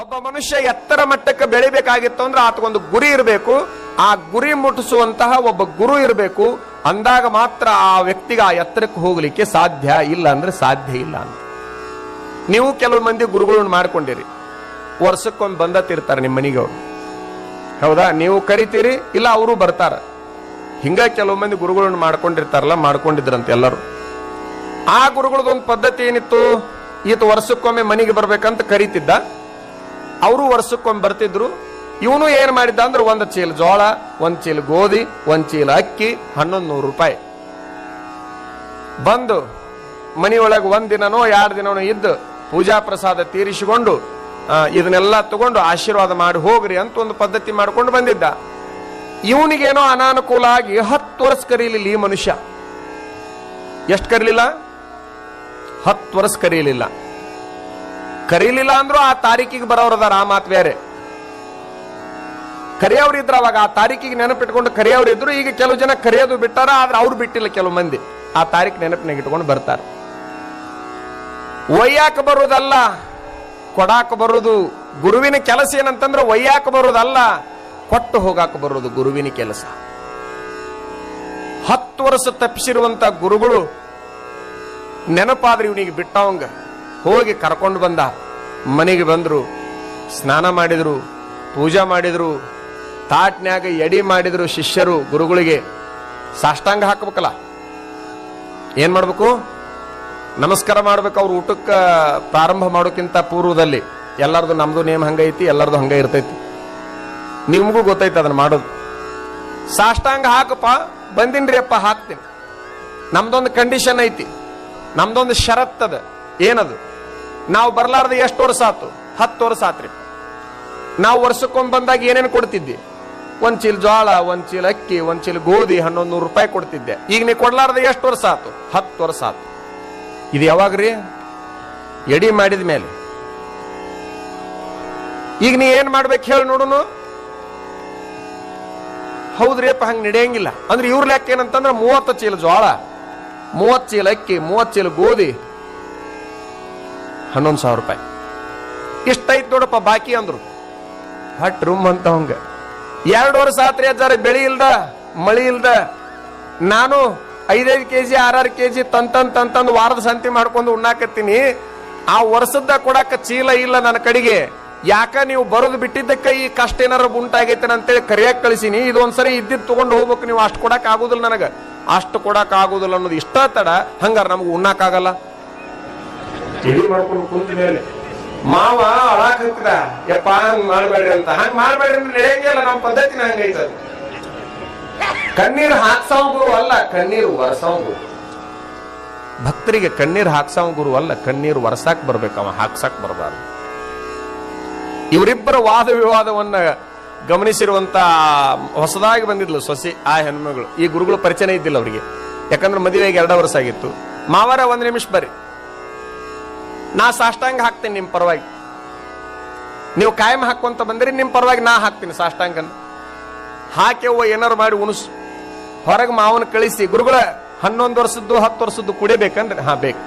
ಒಬ್ಬ ಮನುಷ್ಯ ಎತ್ತರ ಮಟ್ಟಕ್ಕೆ ಬೆಳಿಬೇಕಾಗಿತ್ತು ಅಂದ್ರೆ ಆತಗೊಂದು ಗುರಿ ಇರಬೇಕು. ಆ ಗುರಿ ಮುಟ್ಟಿಸುವಂತಹ ಒಬ್ಬ ಗುರು ಇರಬೇಕು. ಅಂದಾಗ ಮಾತ್ರ ಆ ವ್ಯಕ್ತಿಗೆ ಆ ಎತ್ತರಕ್ಕೆ ಹೋಗ್ಲಿಕ್ಕೆ ಸಾಧ್ಯ ಇಲ್ಲ ಅಂದ್ರೆ ಸಾಧ್ಯ ಇಲ್ಲ ಅಂತ. ನೀವು ಕೆಲವು ಮಂದಿ ಗುರುಗಳನ್ನ ಮಾಡ್ಕೊಂಡಿರಿ. ವರ್ಷಕ್ಕೊಂದು ಬಂದತ್ತಿರ್ತಾರೆ ನಿಮ್ಮ ಮನೆಗೆ ಅವರು. ಹೌದಾ? ನೀವು ಕರಿತೀರಿ, ಇಲ್ಲ ಅವರು ಬರ್ತಾರ. ಹಿಂಗ ಕೆಲವು ಮಂದಿ ಗುರುಗಳನ್ನ ಮಾಡ್ಕೊಂಡಿರ್ತಾರಲ್ಲ, ಮಾಡ್ಕೊಂಡಿದ್ರಂತ ಎಲ್ಲರೂ. ಆ ಗುರುಗಳದೊಂದು ಪದ್ಧತಿ ಏನಿತ್ತು? ಈತ ವರ್ಷಕ್ಕೊಮ್ಮೆ ಮನೆಗೆ ಬರ್ಬೇಕಂತ ಕರಿತಿದ್ದ. ಅವರು ವರ್ಷಕ್ಕೊಮ್ಮೆ ಬರ್ತಿದ್ರು. ಇವನು ಏನು ಮಾಡಿದ್ದ ಅಂದ್ರೆ ಒಂದು ಚೀಲ ಜೋಳ, ಒಂದು ಚೀಲ ಗೋಧಿ, ಒಂದು ಚೀಲ ಅಕ್ಕಿ, ಹನ್ನೊಂದು ನೂರು ರೂಪಾಯಿ. ಬಂದು ಮನೆಯೊಳಗೆ ಒಂದ್ ದಿನನೋ ಎರಡು ದಿನನೋ ಇದ್ದು ಪೂಜಾ ಪ್ರಸಾದ ತೀರಿಸಿಕೊಂಡು ಇದನ್ನೆಲ್ಲ ತಗೊಂಡು ಆಶೀರ್ವಾದ ಮಾಡಿ ಹೋಗ್ರಿ ಅಂತ ಒಂದು ಪದ್ಧತಿ ಮಾಡ್ಕೊಂಡು ಬಂದಿದ್ದ. ಇವನಿಗೇನೋ ಅನಾನುಕೂಲ ಆಗಿ ಹತ್ತು ವರ್ಷ ಕರೀಲಿಲ್ಲ ಈ ಮನುಷ್ಯ. ಎಷ್ಟು ಕರೀಲಿಲ್ಲ? ಹತ್ತು ವರ್ಷ ಕರೀಲಿಲ್ಲ. ಕರೀಲಿಲ್ಲ ಅಂದ್ರು ಆ ತಾರೀಕಿಗೆ ಬರೋರದಾರ ಆ ಮಾತು ಬೇರೆ ಇದ್ರ ಅವಾಗ ಆ ತಾರೀಕಿಗೆ ನೆನಪಿಟ್ಕೊಂಡು ಕರೆಯವ್ರು ಇದ್ರು, ಈಗ ಕೆಲವು ಜನ ಕರೆಯೋದು ಬಿಟ್ಟಾರ, ಆದ್ರೆ ಅವ್ರು ಬಿಟ್ಟಿಲ್ಲ ಕೆಲವು ಮಂದಿ. ಆ ತಾರೀಕು ನೆನಪಿನಾಗ ಇಟ್ಕೊಂಡು ಬರ್ತಾರೆ. ಒಯ್ಯಾಕ ಬರುವುದಲ್ಲ, ಕೊಡಾಕ ಬರುವುದು ಗುರುವಿನ ಕೆಲಸ ಏನಂತಂದ್ರೆ ಒಯ್ಯಾಕ ಬರುವುದಲ್ಲ, ಕೊಟ್ಟು ಹೋಗಾಕ ಬರುವುದು ಗುರುವಿನ ಕೆಲಸ. ಹತ್ತು ವರ್ಷ ತಪ್ಪಿಸಿರುವಂತ ಗುರುಗಳು ನೆನಪಾದ್ರೆ ಇವನಿಗೆ ಬಿಟ್ಟವಂಗ ಹೋಗಿ ಕರ್ಕೊಂಡು ಬಂದ ಮನೆಗೆ ಬಂದರು, ಸ್ನಾನ ಮಾಡಿದರು, ಪೂಜಾ ಮಾಡಿದರು, ತಾಟ್ನ್ಯಾಗ ಎಡಿ ಮಾಡಿದರು ಶಿಷ್ಯರು ಗುರುಗಳಿಗೆ. ಸಾಷ್ಟಾಂಗ ಹಾಕಬೇಕಲ್ಲ. ಏನು ಮಾಡಬೇಕು? ನಮಸ್ಕಾರ ಮಾಡ್ಬೇಕು ಅವ್ರು ಊಟಕ್ಕೆ ಪ್ರಾರಂಭ ಮಾಡೋಕ್ಕಿಂತ ಪೂರ್ವದಲ್ಲಿ. ಎಲ್ಲರದು ನಮ್ದು ನೇಮ್ ಹಂಗೈತಿ, ಎಲ್ಲರದು ಹಂಗೆ ಇರ್ತೈತಿ. ನಿಮಗೂ ಗೊತ್ತೈತೆ ಅದನ್ನ ಮಾಡೋದು. ಸಾಷ್ಟಾಂಗ ಹಾಕಪ್ಪ, ಬಂದಿನ್ರಿ ಅಪ್ಪ, ಹಾಕ್ತೀನಿ. ನಮ್ದೊಂದು ಕಂಡೀಷನ್ ಐತಿ. ನಮ್ದೊಂದು ಷರತ್ತದ. ಏನದು? ನಾವು ಬರ್ಲಾರ್ದ ಎಷ್ಟು ವರ್ಷ ಆತು? ಹತ್ತು ವರ್ಷ ಆತ್ರಿ. ನಾವು ವರ್ಷಕ್ಕೊಮ್ಮೆ ಬಂದಾಗ ಏನೇನು ಕೊಡ್ತಿದ್ದಿ? ಒಂದ್ ಚೀಲ ಜೋಳ ಒಂದ್ ಚೀಲ ಅಕ್ಕಿ, ಒಂದ್ ಚೀಲ ಗೋಧಿ ಹನ್ನೊಂದು ನೂರು ರೂಪಾಯಿ ಕೊಡ್ತಿದ್ದೆ. ಈಗ ನೀ ಕೊಡ್ಲಾರ್ದ ಎಷ್ಟು ವರ್ಷ ಆತು? ಹತ್ತು ವರ್ಷ ಆತು. ಇದು ಯಾವಾಗ್ರಿ? ಎಡಿ ಮಾಡಿದ ಮೇಲೆ. ಈಗ ನೀ ಏನ್ ಮಾಡ್ಬೇಕು ಹೇಳಿ ನೋಡುನು? ಹೌದ್ರಿ ಅಪ್ಪ ಹಂಗ ನಡೆಯಂಗಿಲ್ಲ. ಅಂದ್ರೆ ಇವ್ರ ಲೆಕ್ಕ ಏನಂತಂದ್ರೆ ಮೂವತ್ತು ಚೀಲ ಜೋಳ ಮೂವತ್ತು ಚೀಲ ಅಕ್ಕಿ, ಮೂವತ್ತು ಚೀಲ ಗೋಧಿ ಹನ್ನೊಂದು ಸಾವಿರ ರೂಪಾಯಿ. ಇಷ್ಟೈತ್ ನೋಡಪ್ಪ ಬಾಕಿ ಅಂದ್ರು. ಹಟ್ ರೂಮ್ ಅಂತ ಹಂಗ ಎರಡು ವರ್ಷ ಆತ್ರಿ ಅಜ್ಜಾರ, ಬೆಳಿ ಇಲ್ದ, ಮಳಿ ಇಲ್ದ. ನಾನು ಐದೈದು ಕೆ ಜಿ ಆರಾರು ಕೆ ಜಿ ತಂತಂದ್ ತಂತಂದು ವಾರದ ಸಂತಿ ಮಾಡ್ಕೊಂಡು ಉಣ್ಣಾಕತ್ತೀನಿ. ಆ ವರ್ಷದ ಕೊಡಾಕ ಚೀಲ ಇಲ್ಲ ನನ್ನ ಕಡೆಗೆ. ಯಾಕ ನೀವು ಬರೋದು ಬಿಟ್ಟಿದ್ದಕ್ಕೆ ಈ ಕಷ್ಟ ಏನಾರ ಉಂಟಾಗೈತೆ ಅಂತೇಳಿ ಕರಿಯಾಕ್ ಕಳಿಸಿನಿ. ಇದು ಇದ್ದಿದ್ದು ತಗೊಂಡು ಹೋಗ್ಬೇಕು ನೀವು. ಅಷ್ಟು ಕೊಡಕ್ ಆಗುದಿಲ್ಲ ನನಗೆ. ಅಷ್ಟು ಕೊಡಕ್ ಆಗುದಿಲ್ಲ ಅನ್ನೋದು ಇಷ್ಟ ತಡ. ಹಂಗಾರೆ ನಮ್ಗೆ ಉಣ್ಣಾಕಾಗಲ್ಲ ತಿಳಿ ಮಾಡ್ಕೊಂಡು ಕುಂತ ಮೇಲೆ, ಮಾವ ಅಳಾಕ್ ಹತ್ತಿದ ಯಪ್ಪ, ಹಂಗ್ ಮಾಡ್ಬೇಡ್ರಿ ಅಂತ. ಹಂಗ್ ಮಾಡ್ಬೇಡ್ರಿ ಅಂದ್ರೆ ನಡೆಯಂಗಿಲ್ಲ ನಮ್ಮ ಪದ್ಧತಿನ ಹಂಗೈತ ಅದು. ಕಣ್ಣೀರ್ ಹಾಕ್ಸವ ಗುರು ಅಲ್ಲ, ಕಣ್ಣೀರ್ ವರ್ಸವ ಗುರು. ಭಕ್ತರಿಗೆ ಕಣ್ಣೀರ್ ಹಾಕ್ಸಾವ್ ಗುರು ಅಲ್ಲ, ಕಣ್ಣೀರ್ ವರ್ಸಾಕ್ ಅವ ಹಾಕ್ಸಾಕ್ ಬರಬಾರ್ದು. ಇವರಿಬ್ಬರ ವಾದ ವಿವಾದವನ್ನ ಗಮನಿಸಿರುವಂತ ಹೊಸದಾಗಿ ಬಂದಿದ್ಲು ಸೊಸಿ, ಆ ಹೆಣ್ಮಗಳು ಈ ಗುರುಗಳು ಪರಿಚಯ ಇದ್ದಿಲ್ಲ ಅವರಿಗೆ. ಯಾಕಂದ್ರೆ ಮದುವೆಗೆ ಎರಡು ವರ್ಷ ಆಗಿತ್ತು. ಮಾವಾರ ಒಂದ್ ನಿಮಿಷ ಬರ್ರಿ. ನಾ ಸಾಷ್ಟಾಂಗ ಹಾಕ್ತೀನಿ ನಿಮ್ ಪರವಾಗಿ. ನೀವು ಕಾಯಂ ಹಾಕೊಂತ ಬಂದಿರಿ ನಿಮ್ಮ ಪರವಾಗಿ ನಾ ಹಾಕ್ತೀನಿ ಸಾಷ್ಟಾಂಗನ. ಹಾಕಿ ಅವ್ವ ಏನಾರು ಮಾಡಿ ಉಣಸು. ಹೊರಗೆ ಮಾವನ ಕಳಿಸಿ, ಗುರುಗಳ, ಹನ್ನೊಂದು ವರ್ಷದ್ದು, ಹತ್ತು ವರ್ಷದ್ದು ಕುಡಿಬೇಕಂದ್ರೆ, ಹಾ, ಬೇಕು.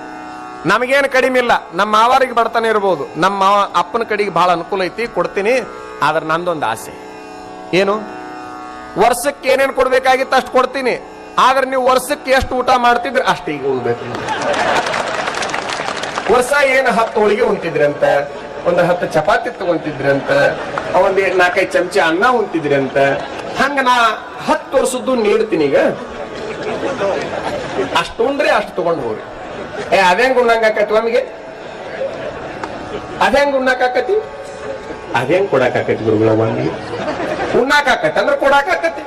ನಮಗೇನು ಕಡಿಮೆ ಇಲ್ಲ, ನಮ್ಮ ಮಾವಾರಿಗೆ ಬರ್ತಾನೆ ಇರ್ಬೋದು. ನಮ್ಮ ಅಪ್ಪನ ಕಡೆಗೆ ಬಹಳ ಅನುಕೂಲ ಐತಿ, ಕೊಡ್ತೀನಿ, ಆದ್ರೆ ನಂದೊಂದು ಆಸೆ. ಏನು? ವರ್ಷಕ್ಕೆ ಏನೇನು ಕೊಡ್ಬೇಕಾಗಿತ್ತು ಅಷ್ಟು ಕೊಡ್ತೀನಿ, ಆದ್ರೆ ನೀವು ವರ್ಷಕ್ಕೆ ಎಷ್ಟು ಊಟ ಮಾಡ್ತಿದ್ರೆ, ಅಷ್ಟು ಈಗ ಉಳ್ಬೇಕು. ವರ್ಷ ಏನು ಹತ್ತು ಹೋಳಿಗೆ ಉಂತಿದ್ರಿ ಅಂತ ಒಂದು ಹತ್ತು ಚಪಾತಿ ತಗೊಂತಿದ್ರಿ ಅಂತ ಒಂದ್ ನಾಲ್ಕೈದು ಚಮಚ ಅನ್ನ ಉಂತಿದ್ರಿ ಅಂತ ಹಂಗ ನಾ ಹತ್ತು ವರ್ಷದ್ದು ನೀಡ್ತೀನಿ ಈಗ. ಅಷ್ಟು ಉಂಡ್ರೆ ಅಷ್ಟು ತಗೊಂಡು ಹೋಗ್ರಿ. ಏ ಅದೇಂಗ್ ಉಣ್ಣಂಗಾಕತಿ ನಮಗೆ? ಅದೇಂಗ್ ಉಣ್ಣಾಕತಿ ಅದೇಂಗ್ ಕೊಡಾಕ ಆಕತಿ ಗುರುಗಳ ಮಂದಿ ಉಣ್ಣಾಕತಿ ಅಂದ್ರೆ ಕೊಡಾಕ ಆಕತಿ.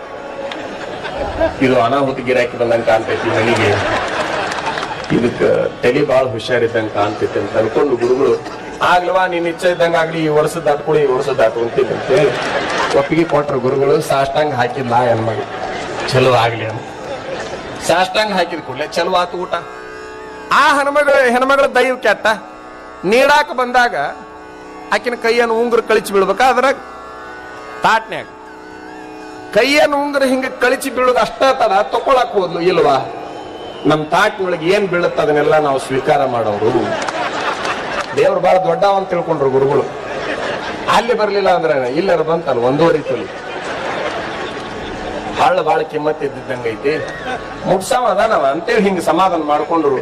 ಇದು ಅನಾಹುತ ಗಿರಾಕಿ ಬಂದಂಗ ಕಾಣ್ತೈತಿ ಮನೆಗೆ ಇದಕ್ಕ ತಲೆ ಬಹಳ ಹುಷಾರಿದ್ದಂಗೆ ಕಾಣ್ತೈತೆ ಅಂತ ಅನ್ಕೊಂಡು ಗುರುಗಳು, ಆಗ್ಲವಾ ನೀನ್ ಇಚ್ಛೆ ಇದ್ದಂಗ ಆಗ್ಲಿ, ಈ ವರ್ಷ ದಾಟ್ಕೊಳ್ಳಿ ಈ ವರ್ಷ ದಾಟ್ಕೊಂತೀನಿ ಅಂತ ಹೇಳಿ ಒಪ್ಪಿಗೆ ಕೊಟ್ರು ಗುರುಗಳು, ಸಾಷ್ಟಾಂಗ ಹಾಕಿದ್ಲ ಹೆಣ್ಮಗಳು ಚಲೋ ಆಗ್ಲಿ ಅಂತ. ಸಾಷ್ಟಾಂಗ ಹಾಕಿದ ಕೂಡಲೇ ಚಲೋ ಆತು ಊಟ. ಆ ಹೆಣ್ಮಗಳ ಹೆಣ್ಮಗಳ ದೈವ ಕೆಟ್ಟ. ನೀಡಾಕ ಬಂದಾಗ ಆಕಿನ ಕೈಯನ್ನು ಉಂಗುರ ಕಳಿಸಿ ಬೀಳ್ಬೇಕ ಅದ್ರಾಗ ತಾಟ್ನ್ಯಾಗ? ಕೈಯನ್ನು ಉಂಗುರ ಹಿಂಗ ಕಳಿಸಿ ಬೀಳೋದು ಅಷ್ಟ ತಡ ತಕೊಳಕ್ ಹೋದ್ಲು ಇಲ್ವಾ? ನಮ್ ತಾಟ್ನೊಳಗೆ ಏನ್ ಬೀಳುತ್ತ ಅದನ್ನೆಲ್ಲ ನಾವು ಸ್ವೀಕಾರ ಮಾಡೋರು. ದೇವ್ರು ಬಹಳ ದೊಡ್ಡವ ಅಂತ ತಿಳ್ಕೊಂಡ್ರು ಗುರುಗಳು. ಅಲ್ಲಿ ಬರ್ಲಿಲ್ಲ ಅಂದ್ರೆ ಇಲ್ಲರ ಬಂತಲ್ಲ ಒಂದೋ ರೀತಿಯಲ್ಲಿ. ಹಳ್ಳ ಬಾಳ ಕಿಮ್ಮತ್ ಇದ್ದಿದ್ದಂಗೈತಿ ಮುಟ್ಸಾವ ಅದಾನವ? ಅಂತೇಳಿ ಹಿಂಗ ಸಮಾಧಾನ ಮಾಡ್ಕೊಂಡ್ರು.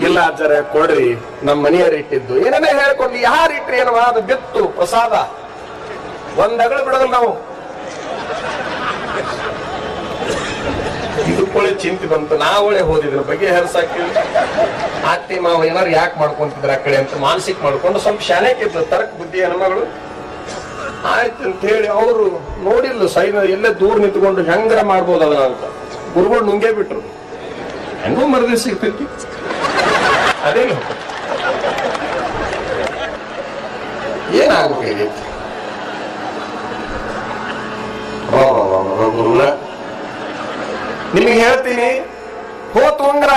ಇಲ್ಲ ಅಜ್ಜರ, ಕೊಡ್ರಿ. ನಮ್ಮ ಮನೆಯವ್ರ ಇಟ್ಟಿದ್ದು. ಏನೇನೇ ಹೇಳ್ಕೊಂಡು ಯಾರು ಇಟ್ರಿ ಏನವ? ಅದು ಬಿತ್ತು ಪ್ರಸಾದ. ಒಂದಗಳು ಬಿಡೋದಿಲ್ಲ ನಾವು. ಇದಕ್ಕೊಳ್ಳೆ ಚಿಂತೆ ಬಂತು. ನಾವಳೆ ಹೋದಿದ್ರ ಬಗ್ಗೆ ಹರ್ಸಾಕಿ ಅತ್ತಿ ಮಾವ ಏನಾರು ಯಾಕೆ ಮಾಡ್ಕೊಂತಿದ್ರ ಆ ಕಡೆ ಅಂತ ಮಾನಸಿಕ ಮಾಡ್ಕೊಂಡು ಸ್ವಲ್ಪ ಶಾನೆಕಿದ್ಲು ತರಕ ಬುದ್ಧಿ ಹೆಣ್ಮಗಳು ಆಯ್ತು ಅಂತ ಹೇಳಿ ಅವರು ನೋಡಿಲ್ಲ, ಸೈನ ಎಲ್ಲೇ ದೂರ ನಿಂತ್ಕೊಂಡು ಹೆಂಗರ ಮಾಡ್ಬೋದು ಅಂತ. ಗುರುಗಳು ನುಂಗೇ ಬಿಟ್ರು. ಹೆಂಗೂ ಮರದಿ ಸಿಗ್ತೈತಿ. ಅದೇ ಏನಾಗಬೇಕಾಗೈತಿ ಗುರುಗಳ ನಿಮಗೆ ಹೇಳ್ತೀನಿ, ಹೋತು ಉಂಗ್ರ.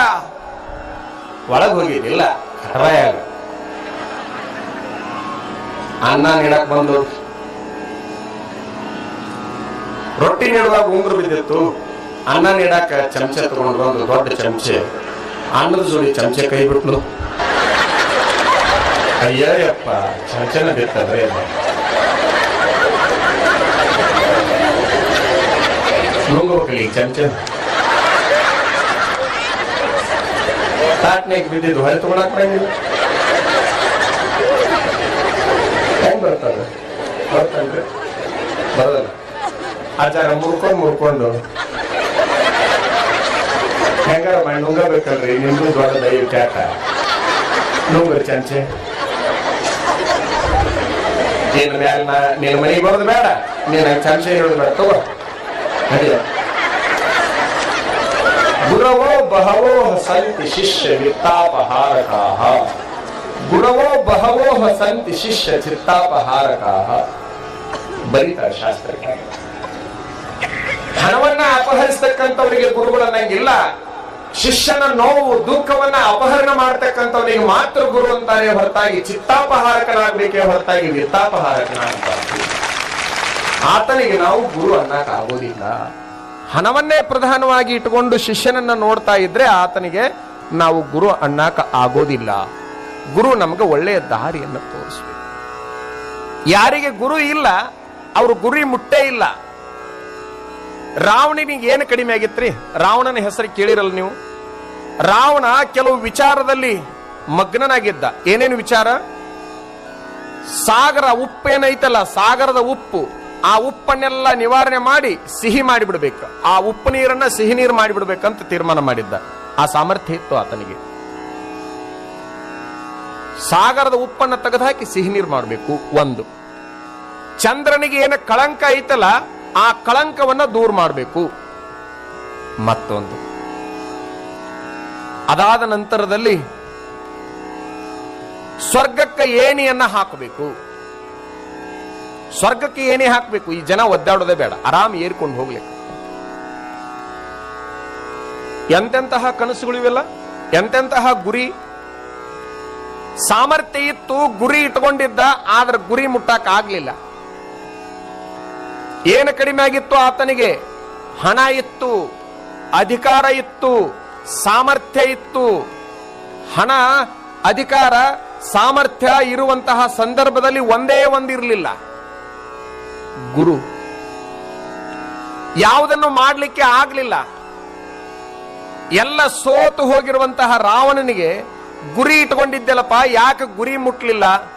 ಒಳಗ್ ಹೋಗಿದ್ದಿಲ್ಲ ಕರಾಯಾಗ ಅನ್ನ ನೀಡಕ್ ಬಂದು. ರೊಟ್ಟಿ ನೀಡುವಾಗ ಉಂಗ್ರ ಬಿದ್ದಿತ್ತು. ಅನ್ನ ನೀಡಾಕ ಚಮಚ ತಗೊಂಡು ಒಂದು ದೊಡ್ಡ ಚಮಚೆ. ಅನ್ನದ ಜೋಡಿ ಚಮಚೆ ಕೈ ಬಿಟ್ಲು. ಅಯ್ಯಪ್ಪ ಚಮಚನ ಬಿತ್ತದ್ರೆ ನುಂಗ್ಬೇಕಲ್ಲ ಈಗ ಚಮಚ. ತಾಟ್ನಾಗ ಬಿದ್ದಿದ್ದು ಹೊಳೆ ತಗೊಳಕ್ ಬರಂಗಿಲ್ಲ ಹೆಂಗ್ ಬರ್ತದ? ಬರ್ತಲ್ರಿ ಬರದಲ್ಲ. ಆಚಾರ ಮುರ್ಕೊಂಡು ಮುರ್ಕೊಂಡು. ಹೆಂಗಾರ ಮಾಡಿ ನುಂಗಬೇಕಲ್ರಿ? ನಿಮ್ದು ದೊಡ್ಡ ದೈವ ಕ್ಯಾಟ ನುಂಗ್ರಿ ಚಂಚೆ. ನೀನು ಮ್ಯಾಲ ನಿನ್ನ ಮನೆಗೆ ಬರೋದು ಬೇಡ. ನೀನು ಚಂಚೆ ಹೇಳೋದು ಬೇಡ. ತಗೋ. ನಡೀಲ ಗುರವೋ ಬಹವೋ ಸಂತಿ ಶಿಷ್ಯ ವಿತ್ತಾಪಹಾರಕಾಹ ಗುಣವೋ ಬಹವೋ ಸಂತಿ ಶಿಷ್ಯ ಚಿತ್ತಾಪಹಾರಕಾಹ. ಬರೀತಾರೆ ಶಾಸ್ತ್ರಕ್ಕೆ. ಹಣವನ್ನ ಅಪಹರಿಸ್ತಕ್ಕಂಥವರಿಗೆ ಗುರುಗಳನ್ನಂಗಿಲ್ಲ ಶಿಷ್ಯನ ನೋವು, ದುಃಖವನ್ನ ಅಪಹರಣ ಮಾಡ್ತಕ್ಕಂಥವನಿಗೆ ಮಾತ್ರ ಗುರು ಅಂತಾರೆ ಹೊರತಾಗಿ ಚಿತ್ತಾಪಹಾರಕನಾಗಬೇಕೇ ಹೊರತಾಗಿ ವಿತ್ತಾಪಹಾರಕನಾಗ ಆತನಿಗೆ ನಾವು ಗುರು ಅನ್ನಕ್ ಆಗೋದಿಲ್ಲ ಹಣವನ್ನೇ ಪ್ರಧಾನವಾಗಿ ಇಟ್ಟುಕೊಂಡು ಶಿಷ್ಯನನ್ನ ನೋಡ್ತಾ ಇದ್ರೆ ಆತನಿಗೆ, ನಾವು ಗುರು ಅಣ್ಣಾಕ ಆಗೋದಿಲ್ಲ. ಗುರು ನಮಗೆ ಒಳ್ಳೆಯ ದಾರಿಯನ್ನು ತೋರಿಸ್ಬೇಕು. ಯಾರಿಗೆ ಗುರು ಇಲ್ಲ, ಅವರು ಗುರಿ ಮುಟ್ಟೇ ಇಲ್ಲ. ರಾವಣನಿಗೆ ಏನು ಕಡಿಮೆ ಆಗಿತ್ರಿ? ರಾವಣನ ಹೆಸರು ಕೇಳಿರಲ್ಲ ನೀವು? ರಾವಣ ಕೆಲವು ವಿಚಾರದಲ್ಲಿ ಮಗ್ನನಾಗಿದ್ದ. ಏನೇನು ವಿಚಾರ? ಸಾಗರ ಉಪ್ಪು ಏನೈತಲ್ಲ ಸಾಗರದ ಉಪ್ಪು. ಆ ಉಪ್ಪನ್ನೆಲ್ಲ ನಿವಾರಣೆ ಮಾಡಿ ಸಿಹಿ ಮಾಡಿಬಿಡ್ಬೇಕು. ಆ ಉಪ್ಪು ನೀರನ್ನ ಸಿಹಿ ನೀರು ಮಾಡಿಬಿಡ್ಬೇಕಂತ ತೀರ್ಮಾನ ಮಾಡಿದ್ದ. ಆ ಸಾಮರ್ಥ್ಯ ಇತ್ತು ಆತನಿಗೆ. ಸಾಗರದ ಉಪ್ಪನ್ನ ತೆಗೆದುಹಾಕಿ ಸಿಹಿ ನೀರು ಮಾಡಬೇಕು, ಒಂದು. ಚಂದ್ರನಿಗೆ ಏನ ಕಳಂಕ ಐತಲ್ಲ, ಆ ಕಳಂಕವನ್ನ ದೂರ ಮಾಡಬೇಕು. ಮತ್ತೊಂದು. ಅದಾದ ನಂತರದಲ್ಲಿ ಸ್ವರ್ಗಕ್ಕೆ ಏಣಿಯನ್ನ ಹಾಕಬೇಕು. ಸ್ವರ್ಗಕ್ಕೆ ಏನೇ ಹಾಕಬೇಕು, ಈ ಜನ ಒದ್ದಾಡೋದೇ ಬೇಡ. ಆರಾಮ್ ಏರ್ಕೊಂಡು ಹೋಗ್ಲಿಕ್ಕೆ. ಎಂತೆಂತಹ ಕನಸುಗಳು ಇವೆಲ್ಲ? ಎಂತೆಂತಹ ಗುರಿ? ಸಾಮರ್ಥ್ಯ ಇತ್ತು, ಗುರಿ ಇಟ್ಕೊಂಡಿದ್ದ, ಆದ್ರೆ ಗುರಿ ಮುಟ್ಟಕ್ ಆಗ್ಲಿಲ್ಲ. ಏನು ಕಡಿಮೆ ಆಗಿತ್ತು ಆತನಿಗೆ? ಹಣ ಇತ್ತು, ಅಧಿಕಾರ ಇತ್ತು, ಸಾಮರ್ಥ್ಯ ಇತ್ತು. ಹಣ, ಅಧಿಕಾರ, ಸಾಮರ್ಥ್ಯ ಇರುವಂತಹ ಸಂದರ್ಭದಲ್ಲಿ ಒಂದೇ ಒಂದಿರಲಿಲ್ಲ. ಗುರು. ಯಾವುದನ್ನು ಮಾಡಲಿಕ್ಕೆ ಆಗಲಿಲ್ಲ. ಎಲ್ಲ ಸೋತು ಹೋಗಿರುವಂತಹ ರಾವಣನಿಗೆ ಗುರಿ ಇಟ್ಕೊಂಡಿದ್ದೆಲ್ಲಪ್ಪ, ಯಾಕೆ ಗುರಿ ಮುಟ್ಲಿಲ್ಲ?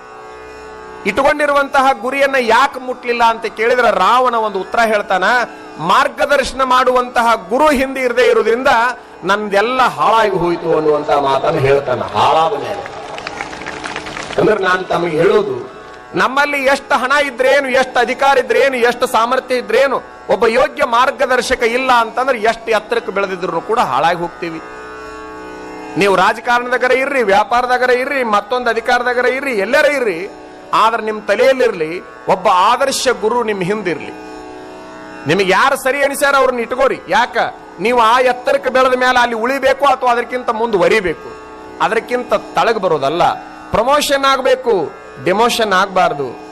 ಇಟ್ಕೊಂಡಿರುವಂತಹ ಗುರಿಯನ್ನ ಯಾಕೆ ಮುಟ್ಲಿಲ್ಲ ಅಂತ ಕೇಳಿದ್ರೆ ರಾವಣ ಒಂದು ಉತ್ತರ ಹೇಳ್ತಾನ, ಮಾರ್ಗದರ್ಶನ ಮಾಡುವಂತಹ ಗುರು ಹಿಂದೆ ಇರದೆ ಇರುವುದರಿಂದ ನಂದೆಲ್ಲ ಹಾಳಾಗಿ ಹೋಯಿತು ಅನ್ನುವಂತಹ ಮಾತನ್ನು ಹೇಳ್ತಾನ ಹಾಳಾದ ಮೇಲೆ. ಅಂದ್ರೆ ನಾನು ತಮಗೆ ಹೇಳೋದು ನಮ್ಮಲ್ಲಿ ಎಷ್ಟು ಹಣ ಇದ್ರೇನು, ಎಷ್ಟು ಅಧಿಕಾರ ಇದ್ರೇನು, ಎಷ್ಟು ಸಾಮರ್ಥ್ಯ ಇದ್ರೇನು, ಒಬ್ಬ ಯೋಗ್ಯ ಮಾರ್ಗದರ್ಶಕ ಇಲ್ಲ ಅಂತಂದ್ರೆ ಎಷ್ಟು ಎತ್ತರಕ್ಕೆ ಬೆಳೆದಿದ್ರು ಕೂಡ ಹಾಳಾಗಿ ಹೋಗ್ತೀವಿ. ನೀವು ರಾಜಕಾರಣದಾಗರ ಇರ್ರಿ ವ್ಯಾಪಾರದಾಗರ ಇರ್ರಿ, ಮತ್ತೊಂದು ಅಧಿಕಾರದಾಗರ ಇರ್ರಿ, ಎಲ್ಲರ ಇರ್ರಿ, ಆದ್ರೆ ನಿಮ್ಮ ತಲೆಯಲ್ಲಿರ್ಲಿ, ಒಬ್ಬ ಆದರ್ಶ ಗುರು ನಿಮ್ಮ ಹಿಂದಿರ್ಲಿ. ನಿಮಗೆ ಯಾರು ಸರಿ ಅನಿಸ್ಯಾರ ಅವ್ರನ್ನ ಇಟ್ಕೋರಿ. ಯಾಕ? ನೀವು ಆ ಎತ್ತರಕ್ಕೆ ಬೆಳೆದ ಮೇಲೆ ಅಲ್ಲಿ ಉಳಿಬೇಕು ಅಥವಾ ಅದಕ್ಕಿಂತ ಮುಂದುವರಿಬೇಕು ಅದಕ್ಕಿಂತ ತಳಗ್ ಬರೋದಲ್ಲ. ಪ್ರಮೋಷನ್ ಆಗಬೇಕು. ಡೆಮೋಷನ್ ಆಗಬಾರ್ದು.